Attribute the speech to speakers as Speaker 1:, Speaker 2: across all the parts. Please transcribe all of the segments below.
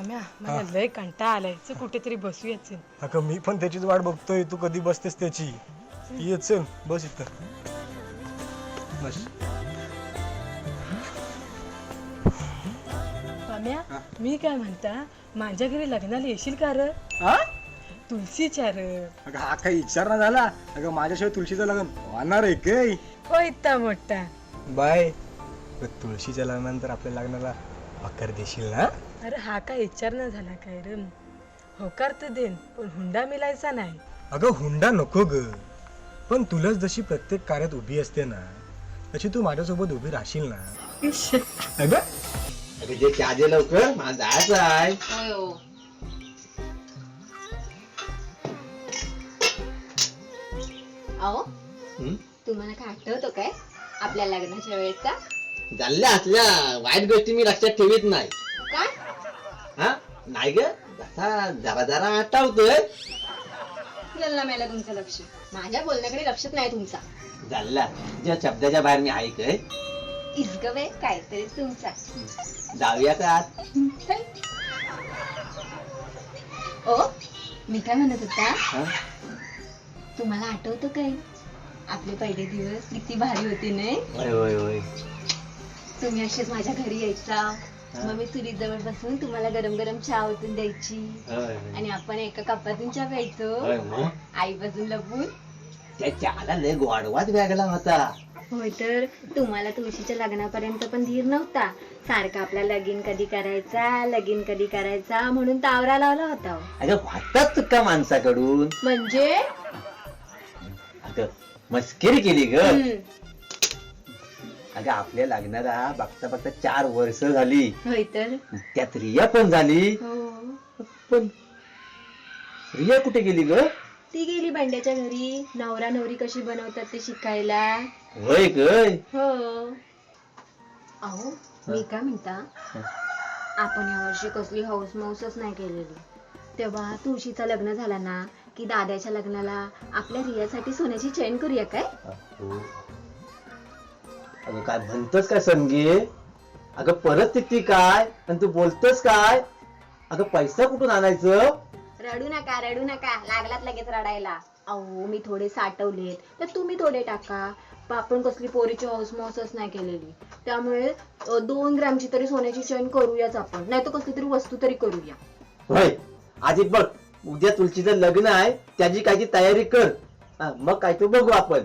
Speaker 1: पाम्या मला लय कंटा आलाय. चल कुठेतरी बसूयाच
Speaker 2: अगं मी पण त्याचीच वाट बघतोय. तू कधी बसतेस त्याची? ये चल बस इथं. बस.
Speaker 1: पाम्या मी काय म्हणता? माझ्या घरी लग्नाला येशील का र?
Speaker 2: हा?
Speaker 1: तुलसीच्या र.
Speaker 2: अगं हा काही विचार ना झाला. अगं माझ्याशिवाय तुळशीचं लग्न होणार आहे काय?
Speaker 1: हो इतका मोठा.
Speaker 2: बाय. तुळशीच्या लग्नानंतर आपल्या लग्नाला अकर देशील ना?
Speaker 1: अरे हा काय विचार ना झाला काय र? होकार तर देन पण हुंडा मिळायचा नाही.
Speaker 2: अगं हुंडा नको ग. पण तुलाच जशी प्रत्येक कार्यात उभी असते ना तशी तू माझ्यासोबत उभी राहशील ना. अगं?
Speaker 3: अरे जे चहा दे लवकर. मला जायचं आहे.
Speaker 4: अहो
Speaker 3: हं?
Speaker 4: तुम्हाला काय आठवतो काय? आपल्या लग्नाच्या वेळेचा?
Speaker 3: झाल्या असल्या. वाईट गोष्टी मी लक्षात ठेवीत नाही.
Speaker 4: काय?
Speaker 3: नाही ग जसा जरा जरा आठवतोय.
Speaker 4: गेला मेला तुमचं लक्ष. माझ्या बोलण्याकडे लक्षच नाही तुमचा.
Speaker 3: झाल्या ज्या शब्दाच्या बाहेर मी ऐकय
Speaker 4: इजगवे काहीतरी तुमचा.
Speaker 3: जाऊया का आत.
Speaker 4: ओ मी काय म्हणत होता?
Speaker 3: हा?
Speaker 4: तुम्हाला आठवतो काय? आपले पहिले दिवस किती भारी होते नाही?
Speaker 3: होय होय होय.
Speaker 4: तुम्ही असेच माझ्या घरी यायचा. मग मी चुलीत जवळ बसून तुम्हाला गरम गरम चहा ओतून द्यायची. आणि आपण एका कपातून चहा प्यायचो आई बाजून लपून.
Speaker 3: त्या चहाला लय गोडवाच वेगळा होता.
Speaker 4: होय तर तुम्हाला तुळशीच्या लग्नापर्यंत पण धीर नव्हता. सारखा आपला लगीन कधी करायचा लगीन कधी करायचा म्हणून तावरा लावला होता. हो.
Speaker 3: अगं वाटतात चुका माणसाकडून?
Speaker 4: म्हणजे?
Speaker 3: अगं मस्करी केली ग.
Speaker 4: हम्म,
Speaker 3: अगं आपल्या लग्नाला बघता बघता चार वर्ष झाली.
Speaker 4: होय तर?
Speaker 3: त्यात रिया पण झाली.
Speaker 4: हो.
Speaker 3: पण रिया कुठे गेली ग?
Speaker 4: ती गेली बंड्याच्या घरी. नवरा नवरी कशी बनवतात ते शिकायला.
Speaker 3: होय गय
Speaker 4: हो. अहो मी काय म्हणता? आपण यावर्षी कसली हौस मौसच नाही केलेली. तेव्हा तुळशीचं लग्न झाला ना की दादाच्या लग्नाला आपल्या रियासाठी सोन्याची चेन करूया काय?
Speaker 3: अगं काय म्हणतोस काय संगे? अगं परत ती काय? आणि तू बोलतोस काय? अगं पैसा कुठून आणायचं?
Speaker 4: रडू नका रडू नका. लागलात लगेच रडायला. अहो मी थोडे साठवलेत. तर तुम्ही थोडे टाका. आपण कसली पोरीची हौस मौसच नाही केलेली. त्यामुळे अ, दोन ग्रॅमची तरी सोन्याची चेन करूयाच आपण. नाही तर कसली तरी वस्तू तरी करूया.
Speaker 3: होय. आधी बघ. उद्या तुलसीचं लग्न आहे. त्याची कायची तयारी कर. हा, मग काय तू बघू आपण.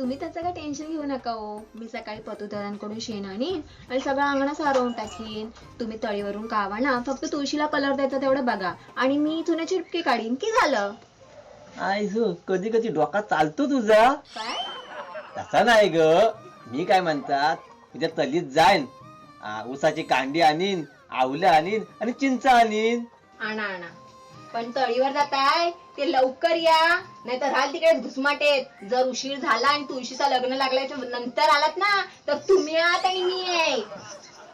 Speaker 4: तुम्ही त्याचं काय टेन्शन घेऊ नका हो. मी सकाळी पतुदारांकडून शेण आणीन आणि सगळं अंगणा सारवून टाकीन. तुम्ही तळीवरून कावा ना फक्त तुळशीला कलर द्यायचा तेवढं बघा. आणि मी चुन्या चिटकी काढीन की झालं?
Speaker 3: आय जो कधी कधी डोका चालतो तुझा.
Speaker 4: काय?
Speaker 3: तसा नाही ग. मी काय म्हणतात उद्या तलीत जाईन. आ, ऊसाची कांडी आणीन आवलं आणीन आणि चिंच आणीन.
Speaker 4: आणा आणा. पण तळीवर जाताय ते लवकर या. नाही तर राहाल तिकडे घुसमाटेत. जर उशीर झाला आणि तुळशीचा लग्न लागल्याच्या नंतर आलात ना तर तुम्ही आहात आणि मी आहे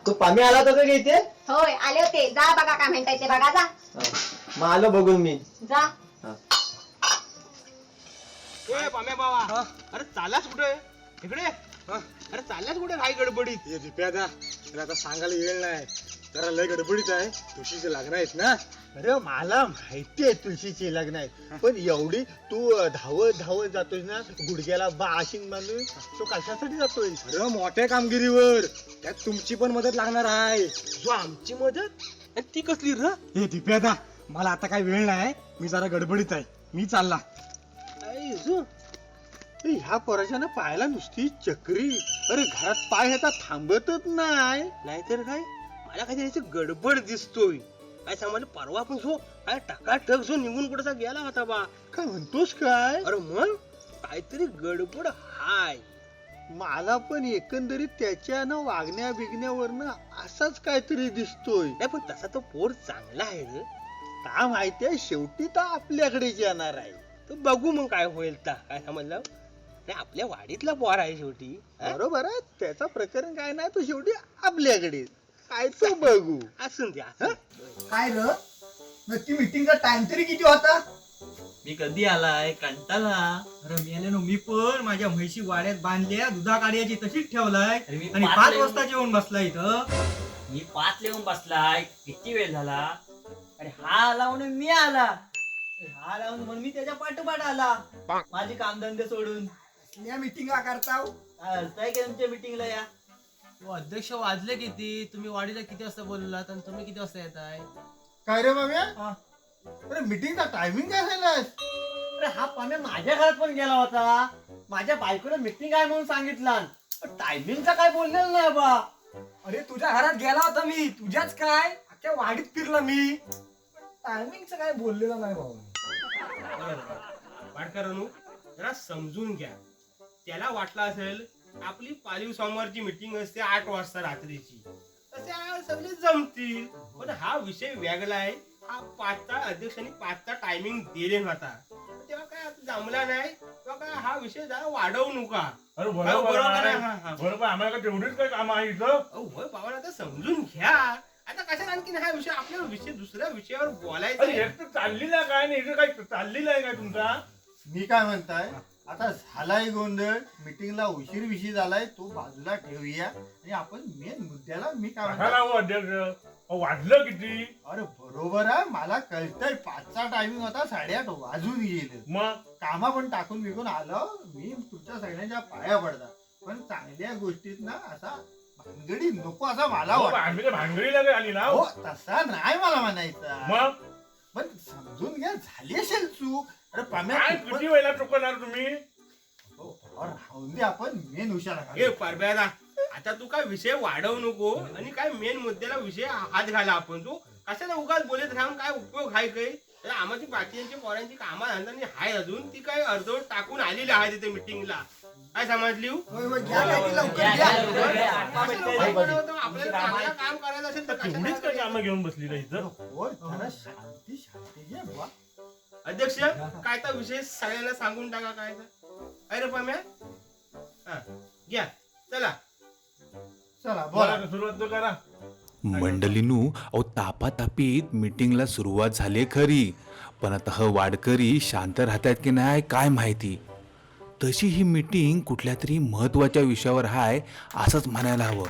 Speaker 3: तू पाणी आला होता का इथे?
Speaker 4: होय आले होते. जा बघा काय म्हणताय ते बघा जा.
Speaker 3: मग आलो बघून मी.
Speaker 4: जा.
Speaker 5: ए पाम्या बाबा अरे चाललास कुठे? इकडे. अरे चाललास कुठे? काय गडबडीत.
Speaker 2: आता सांगायला वेळ नाही. जरा लय गडबडीत आहे. तुळशीचे लग्न आहेत ना?
Speaker 5: अरे मला माहिती आहे तुळशीची लग्न आहे पण एवढी तू धावत धावत जातोय ना गुडघ्याला बाशिंग बांधून तो कशासाठी जातोय
Speaker 2: अरे मोठ्या कामगिरीवर. त्यात तुमची पण मदत लागणार आहे.
Speaker 5: जो आमची मदत? ती कसली र?
Speaker 2: हे दिप्यादा मला आता काही वेळ नाही मी जरा गडबडीत आहे. मी चालला.
Speaker 5: जो ह्या पोराच्यानं पायाला नुसती चक्री. अरे घरात पाय ह्याचा थांबतच नाही. नाहीतर काय? मला त्याची गडबड दिसतोय. काय सांगायला परवा पण जो काय टकाटक जो निघून कुठचा गेला होता बा. काय म्हणतोस काय? अरे मग काहीतरी गडबड हाय. मला पण एकंदरीत त्याच्यानं वागण्या बिगण्यावरनं असाच काहीतरी दिसतोय. नाही पण तसा तो पोर चांगला आहे रे. का माहितीये शेवटी तर आपल्याकडेच येणार आहे. तर बघू मग काय होईल तर काय समजलं? नाही आपल्या वाडीतला पोर आहे शेवटी बरोबर आहे त्याचा प्रकरण काय नाही तो शेवटी आपल्याकडे काय तो बघू. असून द्या
Speaker 6: काय र. नक्की मीटिंगचा टाइम तरी किती होता?
Speaker 7: मी कधी आलाय कंटाला
Speaker 6: अरे मी आले ना मी पण. माझ्या म्हैशी वाड्यात बांधल्या दुधा काढ्याची तशीच ठेवलाय.
Speaker 7: अरे मी
Speaker 6: आणि
Speaker 7: पाच
Speaker 6: वाजता जेवण बसला इथं.
Speaker 7: मी पाच येऊन बसलाय. किती वेळ झाला? आणि हा आला म्हणून मी आला. अरे हा आला म्हणून मी त्याच्या पाठोपाठ आला. माझे कामधंदे सोडून.
Speaker 6: या मीटिंग करता
Speaker 7: काय काय की तुमच्या मिटिंगला या?
Speaker 8: अध्यक्ष वाजले किती? तुम्ही वाडीला किती वाजता बोललात आणि तुम्ही किती वाजता येत आहे
Speaker 5: काय रे बाब्या
Speaker 7: हा.
Speaker 5: अरे मीटिंगचा टायमिंग काय झालास?
Speaker 7: अरे हा पाम्या माझ्या घरात पण गेला होता. माझ्या बायकोला मिटिंग आहे म्हणून सांगितलं. टायमिंगचा काय बोललेलं नाही बा.
Speaker 2: अरे तुझ्या घरात गेला होता मी. तुझ्याच काय? अख्ख्या वाडीत फिरला मी. टायमिंगचं काय बोललेलं नाही भाऊ.
Speaker 9: वाडकरांनो जरा समजून घ्या. त्याला वाटलं असेल आपली पालीव सोमवारची मीटिंग असते आठ वाजता रात्रीची. तसे सगळे जमतील. पण हा विषय वेगळा आहे. हा पाचचा अध्यक्षांनी पाचचा टायमिंग दिले होता. तेव्हा काय आता जमला नाही. तेव्हा काय हा विषय जरा वाढवू नका.
Speaker 10: अरे
Speaker 9: बरोबर आहे.
Speaker 10: बरोबर आम्हाला काय तेवढीच काय काम आहे इथं?
Speaker 9: अहो, होय पाहुणा आता समजून घ्या. आता कशाला आणखीन हा विषय? आपल्याला विषय दुसऱ्या विषयावर बोलायचा
Speaker 10: अरे
Speaker 9: आहे.
Speaker 10: एक तर चाललेला काय नाही? इथं काय चाललेला आहे काय तुमचा?
Speaker 5: मी काय म्हणताय? आता झालाय गोंधळ मीटिंगला उशीर विशीर झालाय तो बाजूला ठेवूया. आणि आपण मेन मुद्द्याला मी काय
Speaker 10: हो अध्यक्ष? अहो, वाजलं किती?
Speaker 5: अरे बरोबर आहे मला कळतंय पाचचा टायमिंग होता साडेआठ वाजून गेले.
Speaker 10: मग?
Speaker 5: कामा पण टाकून बिकून आलो मी तुमच्या सगळ्यांच्या पाया पडता पण चांगल्या गोष्टीत ना असा भानगडी नको असा मला वाटत.
Speaker 10: आम्ही काय भानगडीला काय आली ना.
Speaker 5: हो तसा नाही मला म्हणायचा.
Speaker 10: मग?
Speaker 5: पण समजून घ्या झाली असेल चूक. अरे पाम्या
Speaker 10: काय
Speaker 5: तू पण-
Speaker 10: किती वेळेला चुकवणार तुम्ही?
Speaker 5: हो, राहून दे आपण मेन हुशार
Speaker 9: परब्याला आता तू काय विषय वाढवू नको आणि काय मेन मुद्द्याला विषय हात घाला आपण तू. कशाला उगाच बोलत राहून काय उपयोग आहे काही? तर आम्हाची बाकीच्या पोरांची कामा धंदा हाय अजून. ती काय अर्धवट टाकून आलेली आहे तिथे मिटिंगला काय समजली हो? आपल्याला काम करायचं असेल तर
Speaker 10: तेवढीच काय कामं घेऊन बसली का इथं?
Speaker 5: हो जरा शांती शांती घे बुवा.
Speaker 9: अध्यक्ष काय तर विषय सगळ्यांना सांगून टाका काय तर. अरे पम्या? हा घ्या. चला.
Speaker 5: चला बोला.
Speaker 10: सुरुवात करा.
Speaker 11: मंडलीनू अहो तापातापीत मीटिंगला सुरुवात झाली खरी. पण आता ह वाडकरी शांत राहतात की नाही काय माहिती? तशी ही मीटिंग कुठल्या तरी महत्त्वाच्या विषयावर हाय असंच म्हणायला हवं.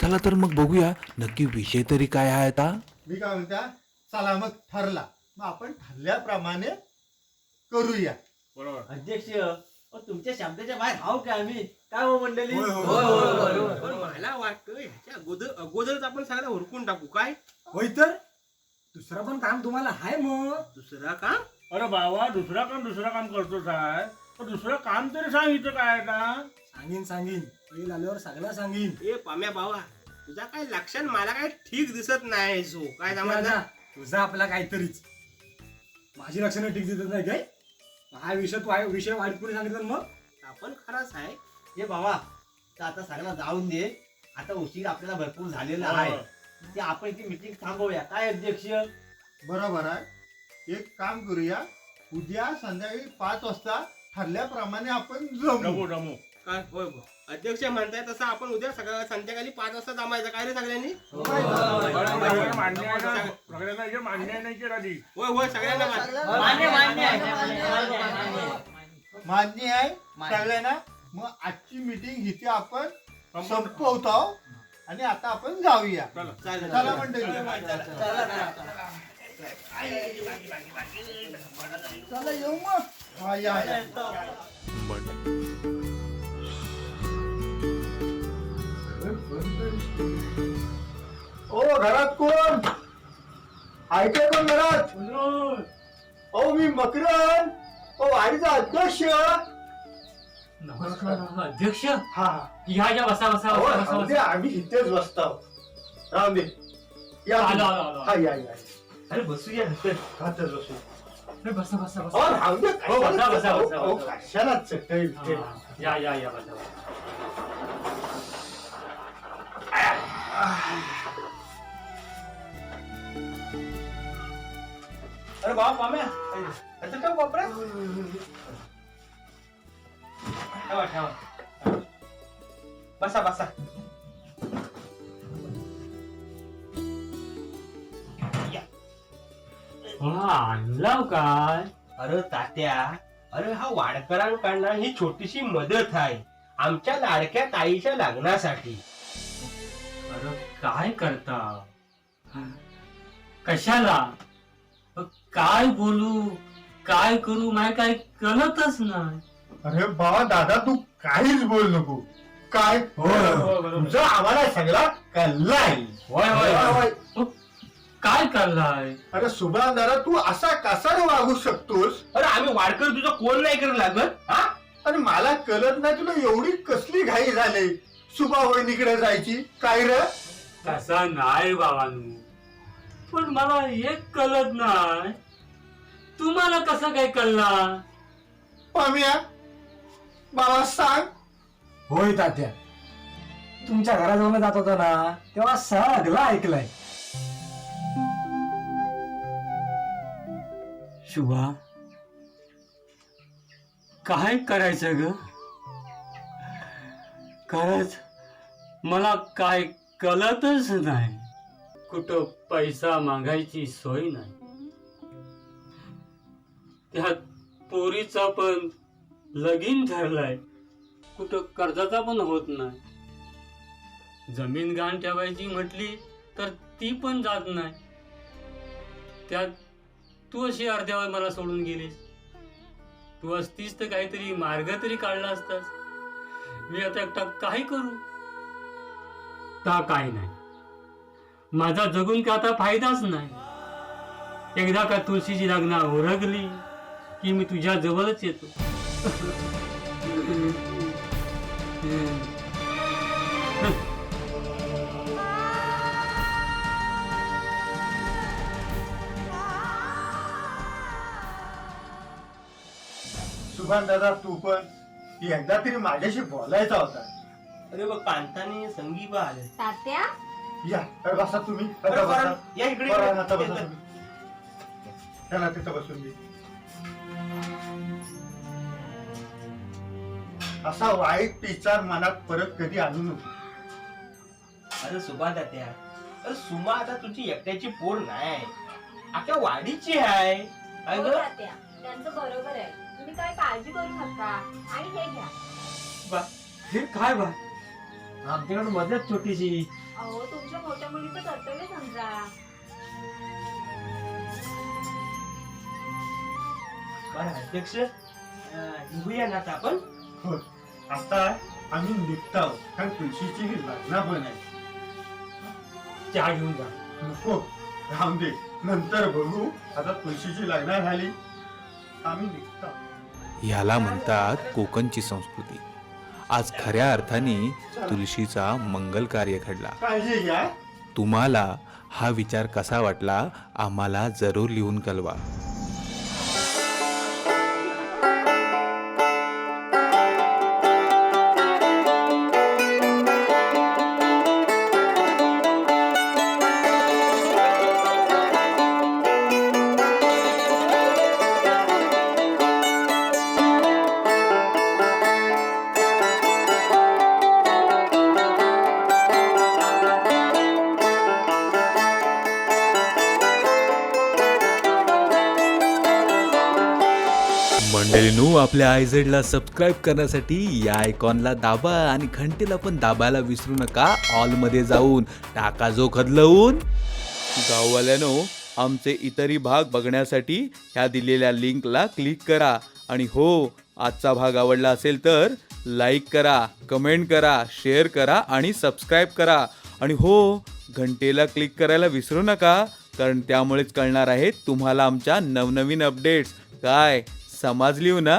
Speaker 11: चला तर मग बघूया नक्की विषय तरी काय आहे आता?
Speaker 5: मी काय म्हणता चला मग ठरला. मग आपण ठरल्याप्रमाणे करूया.
Speaker 10: बरोबर.
Speaker 7: अध्यक्ष अहो, तुमच्या शब्दाच्या बाहेर हाव काय आम्ही? काय हो मंडळी?
Speaker 9: पण मला वाटतं ह्याच्या अगोदर अगोदरच आपण सगळं हुरकून टाकू. काय?
Speaker 2: होय तर? दुसरं पण काम तुम्हाला हाय मग.
Speaker 9: दुसरा काम?
Speaker 10: अरे बाबा दुसरा काम दुसरा काम करतोच आहे पण दुसरं काम तरी सांग इथं काय आता.
Speaker 2: सांगीन सांगीन. वेळ आल्यावर सगळं सांगीन.
Speaker 9: ए पाम्या बाबा तुझा काय लक्षण मला काय ठीक दिसत नाही सो. काय समजलं?
Speaker 2: तुझा आपला काहीतरीच. माझी लक्षणं ठीक दिसत नाही काय? हा विषय तू आहे विषय वाईट पुढे सांगितलं ना मग?
Speaker 9: आपण खराच आहे.
Speaker 3: हे बाबा तर आता सगळ्यांना जाऊन दे. आता उशीर आपल्याला भरपूर झालेला आहे. ते आपण इथे मिटिंग थांबवूया. काय अध्यक्ष
Speaker 5: बरोबर आहे. एक काम करूया. उद्या संध्याकाळी पाच वाजता ठरल्याप्रमाणे आपण जमू
Speaker 10: रमू रमू.
Speaker 9: काय? होय होय. अध्यक्ष म्हणताय तसं आपण उद्या सगळं संध्याकाळी पाच वाजता जमायचं. काय रे सगळ्यांनी?
Speaker 10: सगळ्यांना मान्य आहे ना? सगळ्यांना मान्य आहे नाही
Speaker 9: होय होय सगळ्यांना
Speaker 7: मान्य. मान्य आहे, मान्य. आहे, मान्य आहे.
Speaker 5: मान्य. आहे सगळ्यांना. मग आजची मीटिंग इथे आपण संपवतो आणि आता आपण जाऊया.
Speaker 9: चालेल.
Speaker 5: चला मंडळी. चला येऊ मग. हा या या ओ घरात कोण? ऐकय कोण घरात? ओ मी मकरन ओ वाडीचा अध्यक्ष.
Speaker 8: अध्यक्ष?
Speaker 5: हा.
Speaker 8: या या बसा बसा
Speaker 5: अहो, राहू दे, आम्ही इथेच बसतो राहू दे. या
Speaker 8: आलो, आलो, आलो.
Speaker 5: हा या या.
Speaker 8: अरे बसूया.
Speaker 5: हातच बसू
Speaker 8: बसा बसा
Speaker 5: अहो, राहू दे
Speaker 8: हो, बसा, बसा,
Speaker 5: कशाला-
Speaker 8: बसा,
Speaker 5: अहो,
Speaker 8: बसा.
Speaker 5: कशाला चटई बिटई?
Speaker 8: या या या बसा
Speaker 9: अरे बाबा पाम्या असं ठेव बापरा ठेवा ठेवा बसा बसा
Speaker 8: आणला काय?
Speaker 9: अरे तात्या अरे हा वाडकरांकडनं ही छोटीशी मदत आहे आमच्या लाडक्या ताईच्या लग्नासाठी.
Speaker 8: अरे काय करता? कशाला?
Speaker 7: काय बोलू? काय करू? माय काय कळतच नाही.
Speaker 5: अरे बाबा दादा तू काहीच बोल नको. काय? तुमचा आम्हाला सगळा कल्लाय
Speaker 7: काय करलाय
Speaker 5: अरे सुभान दादा तू असा कसा रे वागू शकतोस?
Speaker 9: अरे आम्ही वाडकर तुझा कोण नाही करत लागत हा?
Speaker 5: आणि मला कळत नाही तुला एवढी कसली घाई झाली. सुभा वहिनीकडे जायची. काय रे?
Speaker 7: तसा नाही बाबांनो. पण मला एक कळत नाही. तुम्हाला कसं काय कळला?
Speaker 5: पाम्या बाबा सांग.
Speaker 2: होय तात्या. तुमच्या घराजवळ जात होता ना तेव्हा सगळं ऐकलंय.
Speaker 7: शुभा काय करायचं ग? खरंच मला काय कळतच नाही. कुठं पैसा मागायची सोय नाही. त्यात पोरीचा पण लगीन ठरलाय. कुठं कर्जाचा पण होत नाही. जमीन गहाण ठेवायची म्हटली तर ती पण जात नाही. त्यात तू अशी अर्ध्यावर मला सोडून गेलीस? तू असतीस तर काहीतरी मार्ग तरी काढला असतास. मी आता एकटा काय करू? ता काय नाही. माझा जगून का आता फायदाच नाही. एकदा का तुळशीची लग्न ओरगली की मी तुझ्या जवळच येतो.
Speaker 5: सुभान दादा तू पण एकदा तरी माझ्याशी बोलायचा होता
Speaker 9: अरे बघ कांताने संगीत आले
Speaker 4: तात्या
Speaker 5: या अरे बसा तुम्ही आता
Speaker 9: बरं,
Speaker 5: बसा.
Speaker 9: बरं, या इकडे,
Speaker 5: बरं,
Speaker 9: इकडे.
Speaker 5: आता बसा
Speaker 9: येतं.
Speaker 5: तुम्ही. चला तिथं बसून दे असा वाईट विचार मनात परत कधी आणू नको
Speaker 9: अरे सुभा तात्या अरे सुमा आता तुझी एकट्याची पोर नाही अख्या वाडीची आहे काय
Speaker 4: हो? तात्या त्यांचं बरोबर आहे तुम्ही काय काळजी करू नका. आणि हे घ्या.
Speaker 7: हे काय बा? आमच्याकडे मदत छोटीशी.
Speaker 4: अहो तुमच्या मोठ्या मुलीचं कर्तव्य समजा.
Speaker 9: बरं अध्यक्ष अं, निघूया ना आता आपण?
Speaker 5: हो. आता आम्ही निघताव कारण तुळशीची ही लग्न पण आहे
Speaker 7: चहा घेऊन जा.
Speaker 5: नको. राम दे. नंतर बघू. आता तुळशीची लग्न झाली. आम्ही निघताव
Speaker 11: ह्याला म्हणतात कोकणची संस्कृती. आज खऱ्या अर्थाने तुळशीचा मंगल कार्य घडला. तुम्हाला हा विचार कसा वाटला आम्हाला जरूर लिहून कळवा. मंडळीनू आपल्या आयझेडला सबस्क्राईब करण्यासाठी या आयकॉनला दाबा आणि घंटेला पण दाबायला विसरू नका. ऑलमध्ये जाऊन टाका जो खदलवून गाववाल्यानो आमचे इतरही भाग बघण्यासाठी ह्या दिलेल्या लिंकला क्लिक करा. आणि हो आजचा भाग आवडला असेल तर लाईक करा कमेंट करा शेअर करा आणि सबस्क्राईब करा. आणि हो घंटेला क्लिक करायला विसरू नका कारण त्यामुळेच कळणार आहेत तुम्हाला आमच्या नवनवीन अपडेट्स काय? समजलीव ना?